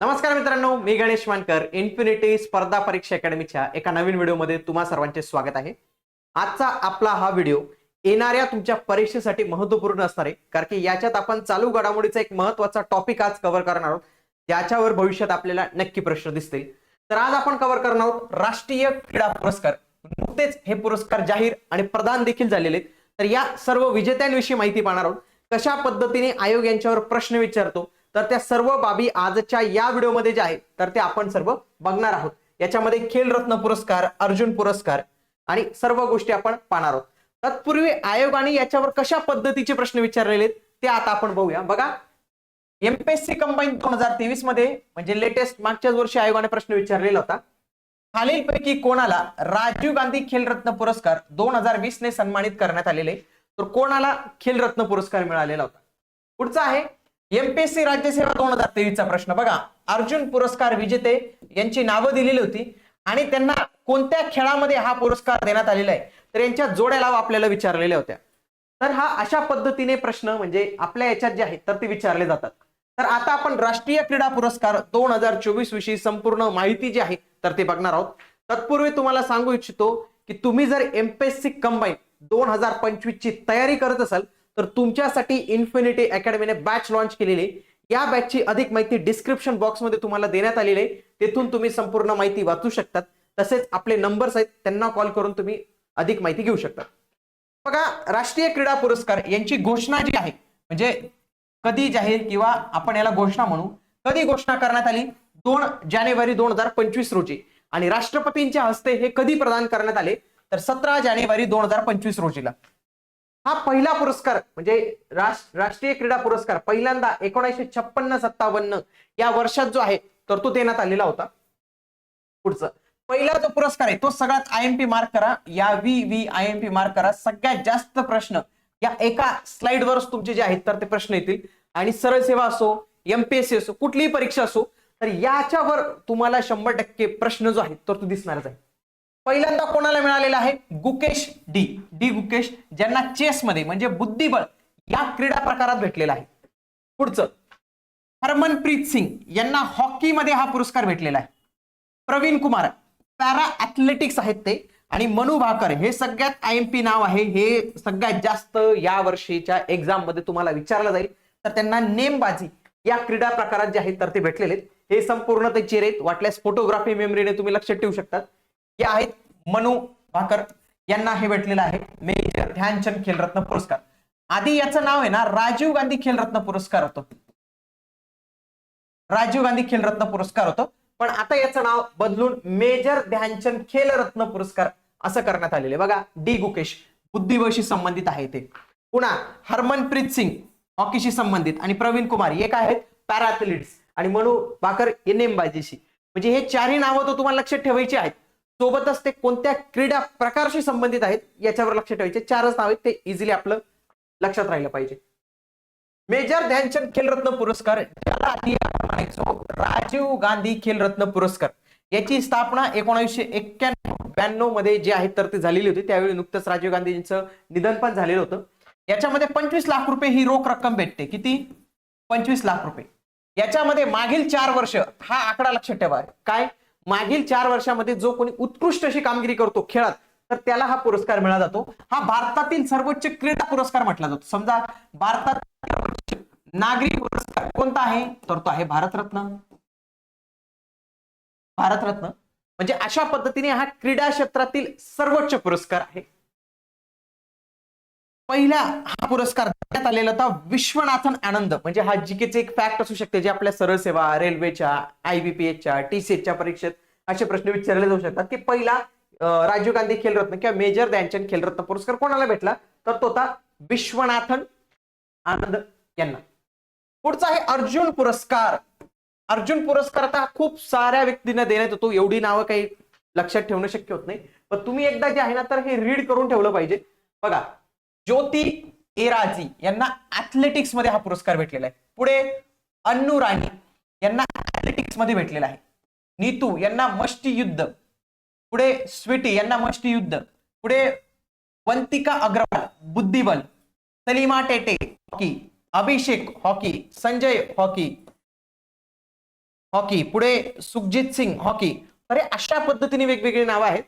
नमस्कार मित्रांनो मी गणेश मानकर इन्फिनिटी स्पर्धा परीक्षा अकॅडमीच्या एका नवीन व्हिडिओमध्ये तुम्हा सर्वांचे स्वागत आहे. आजचा आपला हा व्हिडिओ येणाऱ्या तुमच्या परीक्षेसाठी महत्त्वपूर्ण असणार आहे कारण की याच्यात आपण चालू घडामोडीचा एक महत्त्वाचा टॉपिक आज कव्हर करणार आहोत. ज्याच्यावर भविष्यात आपल्याला नक्की प्रश्न दिसतील. तर आज आपण कव्हर करणार आहोत राष्ट्रीय क्रीडा पुरस्कार. नुकतेच हे पुरस्कार जाहीर आणि प्रदान देखील झालेले आहेत. तर या सर्व विजेत्यांविषयी माहिती पाहणार आहोत. कशा पद्धतीने आयोग यांच्यावर प्रश्न विचारतो? तर त्या सर्व बाबी आजच्या या व्हिडिओमध्ये जे आहेत तर ते आपण सर्व बघणार आहोत. याच्यामध्ये खेलरत्न पुरस्कार अर्जुन पुरस्कार आणि सर्व गोष्टी आपण पाहणार आहोत. तत्पूर्वी आयोगाने याच्यावर कशा पद्धतीचे प्रश्न विचारलेले आहेत ते आता आपण बघूया. बघा एमपीएससी कंबाईन दोन हजार तेवीसमध्ये म्हणजे लेटेस्ट मागच्याच वर्षी आयोगाने प्रश्न विचारलेला होता. खालीलपैकी कोणाला राजीव गांधी खेलरत्न पुरस्कार दोन हजार वीस ने सन्मानित करण्यात आलेले? तर कोणाला खेलरत्न पुरस्कार मिळालेला होता? पुढचा आहे एमपीएससी राज्यसेवा दोन हजार तेवीसचा प्रश्न. बघा अर्जुन पुरस्कार विजेते यांची नावं दिलेली होती आणि त्यांना कोणत्या खेळामध्ये हा पुरस्कार देण्यात आलेला आहे? तर यांच्या जोड्या लाव आपल्याला विचारलेल्या होत्या. तर हा अशा पद्धतीने प्रश्न म्हणजे आपल्या याच्यात जे आहेत तर ते विचारले जातात. तर आता आपण राष्ट्रीय क्रीडा पुरस्कार दोन हजार चोवीस विषयी संपूर्ण माहिती जी आहे तर ते बघणार आहोत. तत्पूर्वी तुम्हाला सांगू इच्छितो की तुम्ही जर एमपीएससी कंबाईन दोन हजार पंचवीस ची तयारी करत असाल तर तुमच्यासाठी इन्फिनिटी अकॅडमीने बॅच लॉन्च केलेली या बॅचची अधिक माहिती डिस्क्रिप्शन बॉक्समध्ये तुम्हाला देण्यात आलेली आहे. तेथून तुम्ही संपूर्ण माहिती वाचू शकतात. तसेच आपले नंबर्स आहेत त्यांना कॉल करून तुम्ही अधिक माहिती घेऊ शकता बघा राष्ट्रीय क्रीडा पुरस्कार यांची घोषणा जी आहे म्हणजे कधी जाहीर किंवा आपण याला घोषणा म्हणू कधी घोषणा करण्यात आली? दोन जानेवारी दोन हजार पंचवीस रोजी. आणि राष्ट्रपतींच्या हस्ते हे कधी प्रदान करण्यात आले? तर सतरा जानेवारी दोन हजार पंचवीस रोजीला. हा पहिला पुरस्कार म्हणजे राष्ट्र राष्ट्रीय क्रीडा पुरस्कार पहिल्यांदा एकोणीसशे छप्पन्न सत्तावन्न या वर्षात जो आहे तर तो देण्यात आलेला होता. पुढचं. पहिला जो पुरस्कार आहे तो सगळ्यात आय एम पी मार्क करा. या V V I M P mark करा. सगळ्यात जास्त प्रश्न या एका स्लाइडवरच तुमचे जे आहेत तर ते प्रश्न येतील. आणि सरळ सेवा असो एमपीएससी असो कुठलीही परीक्षा असो तर याच्यावर तुम्हाला शंभर टक्के प्रश्न जो आहे तर तो दिसणारच आहे. पहिल्यांदा कोणाला मिळालेला आहे? गुकेश डी. डी गुकेश ज्यांना चेस मध्ये म्हणजे बुद्धिबळ या क्रीडा प्रकारात भेटलेला आहे. पुढचं हरमनप्रीत सिंग यांना हॉकीमध्ये हा पुरस्कार भेटलेला आहे. प्रवीण कुमार पॅरा ऍथलेटिक्स आहेत ते आणि मनु भाकर हे सगळ्यात आय एम पी नाव आहे. हे सगळ्यात जास्त या वर्षीच्या एक्झाममध्ये तुम्हाला विचारलं जाईल. तर त्यांना नेमबाजी या क्रीडा प्रकारात जे आहेत तर ते भेटलेले आहेत. हे संपूर्ण ते चेहरेत वाटल्यास फोटोग्राफी मेमरीने तुम्ही लक्षात ठेवू शकतात हे आहेत मनु भाकर. यांना हे भेटलेलं आहे. मेजर ध्यानचंद खेलरत्न पुरस्कार. आधी याचं नाव आहे ना राजीव गांधी खेलरत्न पुरस्कार होतो. राजीव गांधी खेलरत्न पुरस्कार होतो. पण आता याचं नाव बदलून मेजर ध्यानचंद खेलरत्न पुरस्कार असं करण्यात आलेले बघा डी गुकेश. बुद्धिबळशी संबंधित आहे ते. पुन्हा हरमनप्रीत सिंग हॉकीशी संबंधित. आणि प्रवीण कुमार हे काय आहेत? पॅराथलिट्स आणि मनू भाकर हे नेमबाजीशी. म्हणजे हे चारही नावं तो तुम्हाला लक्षात ठेवायची आहेत. सोबतच ते कोणत्या क्रीडा प्रकारशी संबंधित आहेत याच्यावर लक्ष ठेवायचे. चारच नाव आहेत ते इझिली आपलं लक्षात राहिलं पाहिजे. मेजर ध्यानचंद खेलरत्न पुरस्कार ज्याला आधी म्हणायचो राजीव गांधी खेलरत्न पुरस्कार. याची स्थापना एकोणीसशे एक्क्याण्णव ब्याण्णवमध्ये जे आहे तर ते झालेली होती. त्यावेळी नुकतंच राजीव गांधींचं निधन पण झालेलं होतं. याच्यामध्ये पंचवीस लाख रुपये ही रोख रक्कम भेटते. किती? पंचवीस लाख रुपये. याच्यामध्ये मागील चार वर्ष हा आकडा लक्षात ठेवा. काय? मागील चार वर्षामध्ये जो कोणी उत्कृष्ट अशी कामगिरी करतो खेळात तर त्याला हा पुरस्कार मिळाला जातो. हा भारतातील सर्वोच्च क्रीडा पुरस्कार म्हटला जातो. समजा भारतात नागरी पुरस्कार कोणता आहे? तर तो आहे भारतरत्न. भारतरत्न. म्हणजे अशा पद्धतीने हा क्रीडा क्षेत्रातील सर्वोच्च पुरस्कार आहे. पहिला हा पुरस्कार देण्यात आलेला होता विश्वनाथन आनंद. म्हणजे हा जीकेचे एक फॅक्ट असू शकते जे आपल्या सरळ सेवा रेल्वेच्या आयबीपीएसच्या च्या परीक्षेत. असे प्रश्न विचारले जाऊ शकतात की पहिला राजीव गांधी खेलरत्न किंवा मेजर ध्यानचंद खेलरत्न पुरस्कार कोणाला भेटला? तर तो होता विश्वनाथन आनंद यांना. पुढचा आहे अर्जुन पुरस्कार. अर्जुन पुरस्कार आता खूप साऱ्या व्यक्तींना देण्यात येतो एवढी नावं काही लक्षात ठेवणं शक्य होत नाही. पण तुम्ही एकदा जे आहे ना तर हे रीड करून ठेवलं पाहिजे. बघा ज्योती एराजी यांना ऍथलेटिक्समध्ये हा पुरस्कार भेटलेला आहे. पुढे अन्नू राणी यांना ऍथलेटिक्समध्ये भेटलेला आहे. नीतू यांना मष्टियुद्ध पुढे स्वीटी यांना मष्टी युद्ध. पुढे Vantika Agrawal बुद्धिबल Salima Tete hockey Abhishek hockey Sanjay hockey hockey पुढे सुखजित सिंग हॉकी. अरे अशा पद्धतीने वेगवेगळी नावं आहेत.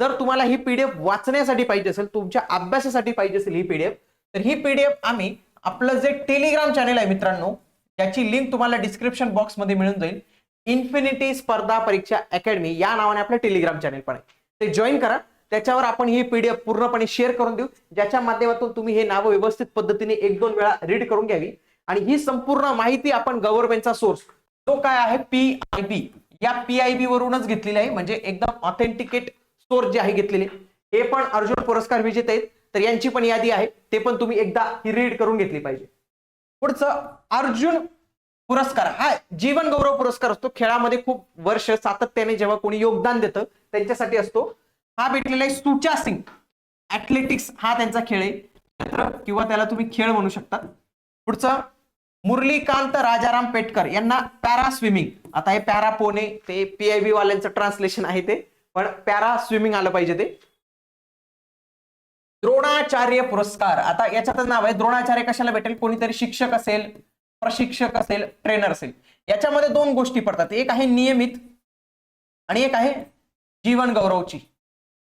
जर तुम्हाला ही पीडीएफ वाचण्यासाठी पाहिजे असेल तुमच्या अभ्यासासाठी पाहिजे असेल ही पीडीएफ तर ही पीडीएफ आम्ही आपलं जे टेलिग्राम चॅनल आहे मित्रांनो त्याची लिंक तुम्हाला डिस्क्रिप्शन बॉक्समध्ये मिळून जाईल. इन्फिनिटी स्पर्धा परीक्षा अकॅडमी या नावाने आपलं टेलिग्राम चॅनेल पण आहे. ते जॉईन करा. त्याच्यावर आपण ही पीडीएफ पूर्णपणे शेअर करून देऊ. ज्याच्या माध्यमातून तुम्ही हे नावं व्यवस्थित पद्धतीने एक दोन वेळा रीड करून घ्यावी. आणि ही संपूर्ण माहिती आपण गव्हर्नमेंटचा सोर्स तो काय आहे? P I B. या पी आय बी वरूनच घेतलेली आहे. म्हणजे एकदम ऑथेंटिकेट सोर्स जे आहे घेतलेले. हे पण अर्जुन पुरस्कार विजेते आहेत. तर यांची पण यादी आहे. ते पण तुम्ही एकदा ही रीड करून घेतली पाहिजे. पुढचं अर्जुन पुरस्कार. हा जीवन गौरव पुरस्कार असतो. खेळामध्ये खूप वर्ष सातत्याने जेव्हा कोणी योगदान देतं त्यांच्यासाठी असतो. हा भेटलेला आहे सुचा सिंग. ऍथलेटिक्स हा त्यांचा खेळ आहे. क्षेत्र किंवा त्याला तुम्ही खेळ म्हणू शकता. पुढचं मुरलीकांत राजाराम पेटकर यांना पॅरा स्विमिंग. आता हे पॅरा पोने ते पीआयबी वाल्यांचं ट्रान्सलेशन आहे ते. पण पॅरा स्विमिंग आलं पाहिजे ते. द्रोणाचार्य पुरस्कार. आता याच्यातच नाव आहे. द्रोणाचार्य कशाला भेटेल? कोणीतरी शिक्षक असेल. प्रशिक्षक असेल ट्रेनर असेल. याच्यामध्ये दोन गोष्टी पडतात. एक आहे नियमित आणि एक आहे जीवन गौरवची.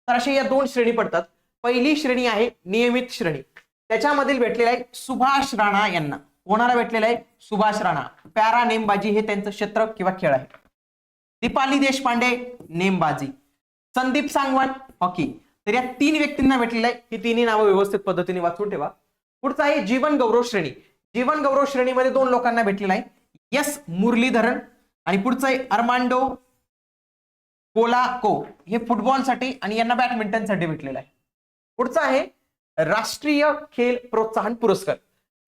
तर अशी या दोन श्रेणी पडतात. पहिली श्रेणी आहे नियमित श्रेणी. त्याच्यामधील भेटलेला आहे सुभाष राणा यांना. कोणाला भेटलेला आहे सुभाष राणा. पॅरा नेमबाजी हे त्यांचं क्षेत्र किंवा खेळ आहे. दीपाली देशपांडे नेमबाजी. संदीप सांगवान हॉकी. तर या तीन व्यक्तींना भेटलेलं आहे. ही तिन्ही नावं व्यवस्थित पद्धतीने वाचून ठेवा. पुढचं आहे जीवन गौरव श्रेणी. जीवन गौरव श्रेणीमध्ये दोन लोकांना भेटलेला आहे. यस मुरलीधरन आणि पुढचं आहे अर्मांडो कोलाको. हे फुटबॉलसाठी आणि यांना बॅडमिंटनसाठी भेटलेलं आहे. पुढचं आहे राष्ट्रीय खेल प्रोत्साहन पुरस्कार.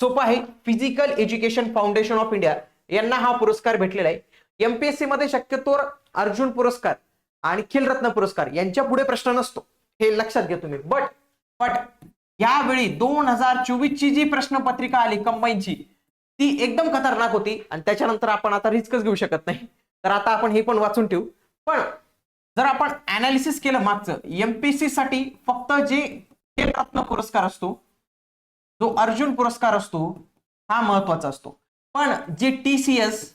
सोपं आहे. Physical education foundation of India यांना हा पुरस्कार भेटलेला आहे. एमपीएससी मध्ये शक्यतोवर अर्जुन पुरस्कार आणि खेलरत्न पुरस्कार यांच्या पुढे प्रश्न नसतो. हे लक्षात घ्या तुम्ही. बट बट यावेळी दोन हजार चोवीस ची जी प्रश्नपत्रिका आली कंबाईनची ती एकदम खतरनाक होती आणि त्याच्यानंतर आपण आता रिस्कच घेऊ शकत नाही. तर आता आपण हे पण वाचून ठेवू. पण जर आपण अनालिसिस केलं मागचं एमपीसी साठी फक्त जे खेलरत्न पुरस्कार असतो जो अर्जुन पुरस्कार असतो हा महत्त्वाचा असतो. पण जे टी सी एस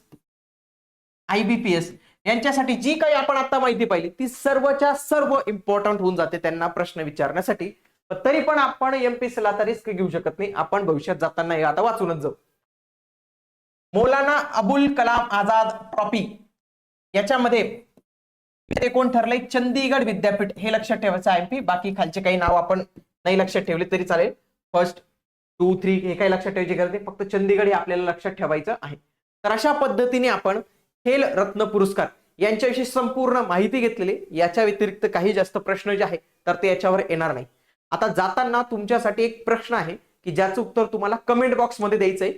आयबीपीएस यांच्यासाठी जी काही आपण आता माहिती पाहिली ती सर्वच्या सर्व इम्पॉर्टंट होऊन जाते त्यांना प्रश्न विचारण्यासाठी. तरी पण आपण एमपीएससी ला आता रिस्क घेऊ शकत नाही. आपण भविष्यात जाताना हे आता वाचूनच जाऊ. मौलाना अबुल कलाम आझाद ट्रॉफी. याच्यामध्ये ते कोण ठरलंय चंदीगड विद्यापीठ. हे लक्षात ठेवायचं एमपी बाकी खालचे काही नाव आपण नाही लक्षात ठेवले तरी चालेल. फर्स्ट टू थ्री हे काही लक्षात ठेवायची गरज नाही. फक्त चंदीगड हे आपल्याला लक्षात ठेवायचं आहे. तर अशा पद्धतीने आपण खेल रत्न पुरस्कार यांच्याविषयी संपूर्ण माहिती घेतलेली. याच्या व्यतिरिक्त काही जास्त प्रश्न जे आहे तर ते याच्यावर येणार नाही. आता जाताना तुमच्यासाठी एक प्रश्न आहे की ज्याचं उत्तर तुम्हाला कमेंट बॉक्समध्ये द्यायचंय.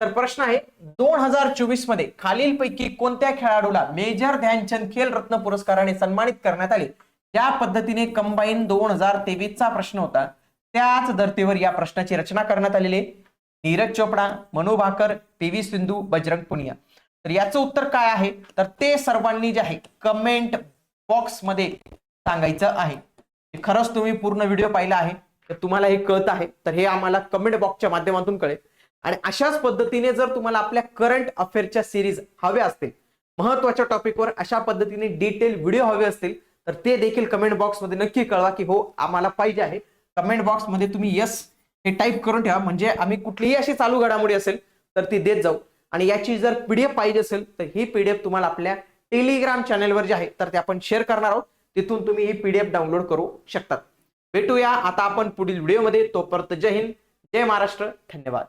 तर प्रश्न आहे दोन हजार चोवीसमध्ये खालीलपैकी कोणत्या खेळाडूला मेजर ध्यानचंद खेल रत्न पुरस्काराने सन्मानित करण्यात आले? ज्या पद्धतीने कंबाईन दोन हजार तेवीसचा प्रश्न होता. त्याच धर्तीवर या प्रश्नाची रचना करण्यात आलेली आहे. Neeraj Chopra Manu Bhaker P V Sindhu Bajrang Punia. तर याचं उत्तर काय आहे? तर ते सर्वांनी जे आहे कमेंट बॉक्समध्ये सांगायचं आहे. खरंच तुम्ही पूर्ण व्हिडिओ पाहिला आहे तर तुम्हाला हे कळत आहे तर हे आम्हाला कमेंट बॉक्सच्या माध्यमातून कळेल. आणि अशाच पद्धतीने जर तुम्हाला आपल्या करंट अफेअरच्या सिरीज हव्या असतील महत्त्वाच्या टॉपिकवर अशा पद्धतीने डिटेल व्हिडिओ हवे असतील तर ते देखील कमेंट बॉक्समध्ये नक्की कळवा की हो आम्हाला पाहिजे आहे. कमेंट बॉक्समध्ये तुम्ही यस हे टाईप करून ठेवा म्हणजे आम्ही कुठलीही अशी चालू घडामोडी असेल तर ती देत जाऊ. आणि याची जर पीडीएफ पाहिजे असेल तर ही पीडीएफ तुम्हाला आपल्या टेलिग्राम चॅनेलवर जे आहे तर ते आपण शेअर करणार आहोत. तिथून तुम्ही ही पीडीएफ डाउनलोड करू शकतात. भेटूया आता आपण पुढील व्हिडिओमध्ये तोपर्यंत जय हिंद जय महाराष्ट्र. धन्यवाद.